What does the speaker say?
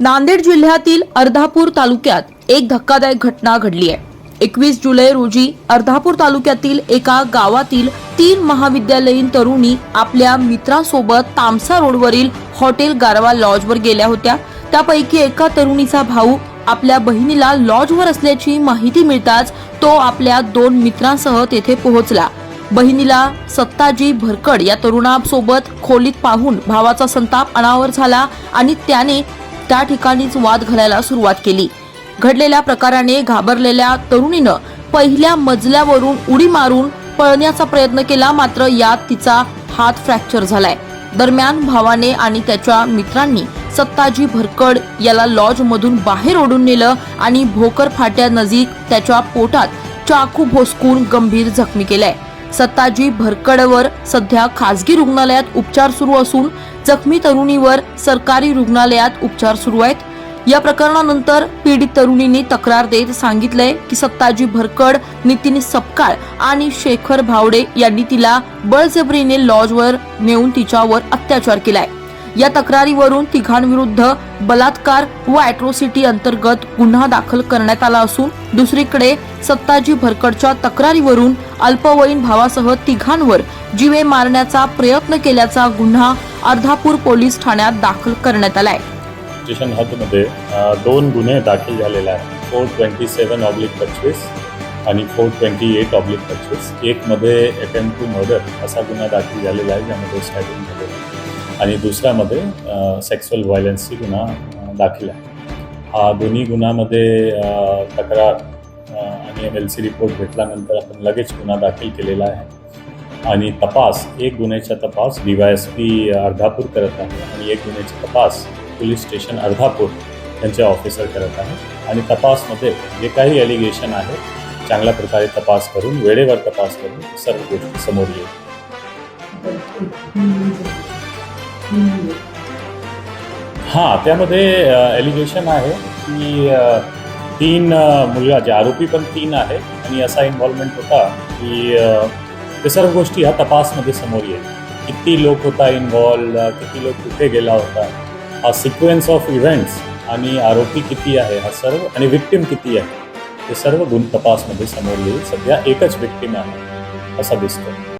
नांदेड जिल्ह्यातील अर्धापूर तालुक्यात एक धक्कादायक घटना घडली आहे. एकवीस जुलै रोजी अर्धापूर तालुक्यातील एका गावातील तीन महाविद्यालयीन तरुणी आपल्या मित्रांसोबत तामसा रोडवरील हॉटेल गारवा लॉजवर गेल्या होत्या. त्यापैकी एका तरुणीचा भाऊ आपल्या बहिणीला लॉजवर असल्याची माहिती मिळताच तो आपल्या दोन मित्रांसह तेथे पोहोचला. बहिणीला सत्ताजी भरकड या तरुणासोबत खोलीत पाहून भावाचा संताप अनावर झाला आणि त्याने त्या ठिकाणीच वाद घालायला सुरुवात केली. घडलेल्या प्रकाराने घाबरलेल्या तरुणीनं पहिल्या मजल्यावरून उडी मारून पळण्याचा प्रयत्न केला मात्र यात तिचा हात फ्रॅक्चर झालाय. दरम्यान भावाने आणि त्याच्या मित्रांनी सत्ताजी भरकड याला लॉज मधून बाहेर ओढून नेलं आणि भोकर फाट्या नजीक त्याच्या पोटात चाकू भोसकून गंभीर जखमी केलाय. सत्ताजी भरकडवर सध्या खासगी रुग्णालयात उपचार सुरू असून जखमी तरुणीवर सरकारी रुग्णालयात उपचार सुरू आहेत. या प्रकरणानंतर पीडित तरुणींनी तक्रार देत सांगितलंय की सत्ताजी भरकड नितीन सपकाळ आणि शेखर भावडे यांनी तिला बळजबरीने लॉजवर नेऊन तिच्यावर अत्याचार केलाय. या तक्रारीवरून तिघांविरुद्ध बलात्कार व अॅट्रोसिटी अंतर्गत गुन्हा दाखल करण्यात आला असून दुसरीकडे सत्ताजी भरकडच्या तक्रारीवरून अल्पवयीन भावासह तिघांवर जीवे मारण्याचा प्रयत्न केल्याचा गुन्हा अर्धापूर पोलीस ठाण्यात दाखल करण्यात आलाय. स्टेशन हद्दमध्ये दोन गुन्हे दाखल झालेले आहेत. फोर ट्वेंटी सेवन ऑब्लिक पंचवीस आणि फोर ट्वेंटी एट ऑब्लिक पंचवीस. एकमध्ये अटेम्प टू मर्डर असा गुन्हा दाखल झालेला आहे ज्यामध्ये स्टॅटिंग झालेलं आणि दुसऱ्यामध्ये सेक्सुअल व्हायलन्सची गुन्हा दाखल आहे. हा दोन्ही गुन्ह्यामध्ये तक्रार आणि एम एल सी रिपोर्ट भेटल्यानंतर आपण लगेच गुन्हा दाखल केलेला आहे. आणि तपास एक गुन्ह्याचा तपास D Y S P Ardhapur करत आहे आणि एक गुन्ह्याचा तपास पोलीस स्टेशन अर्धापूर यांचे ऑफिसर करत आहे. आणि तपासमध्ये जे काही एलिगेशन आहे चांगल्या प्रकारे तपास करून वेळेवर तपास करून सर्व गोष्टी समोर येईल. हां त्यामध्ये एलिगेशन आहे की तीन मुलगा जे आरोपी पण तीन आहे आणि असा इन्व्हॉल्वमेंट होता की या सर्व गोष्टी ह्या तपासमध्ये समोर येईल. किती लोक होता इन्व्हॉल्व किती लोक कुठे गेला होता? हा सिक्वेन्स ऑफ इव्हेंट्स आणि आरोपी किती आहे? हा सर्व आणि विक्टिम किती आहे? हे सर्व गुण तपासमध्ये समोर येईल. सध्या एकच विक्टिम आहे असा दिसतो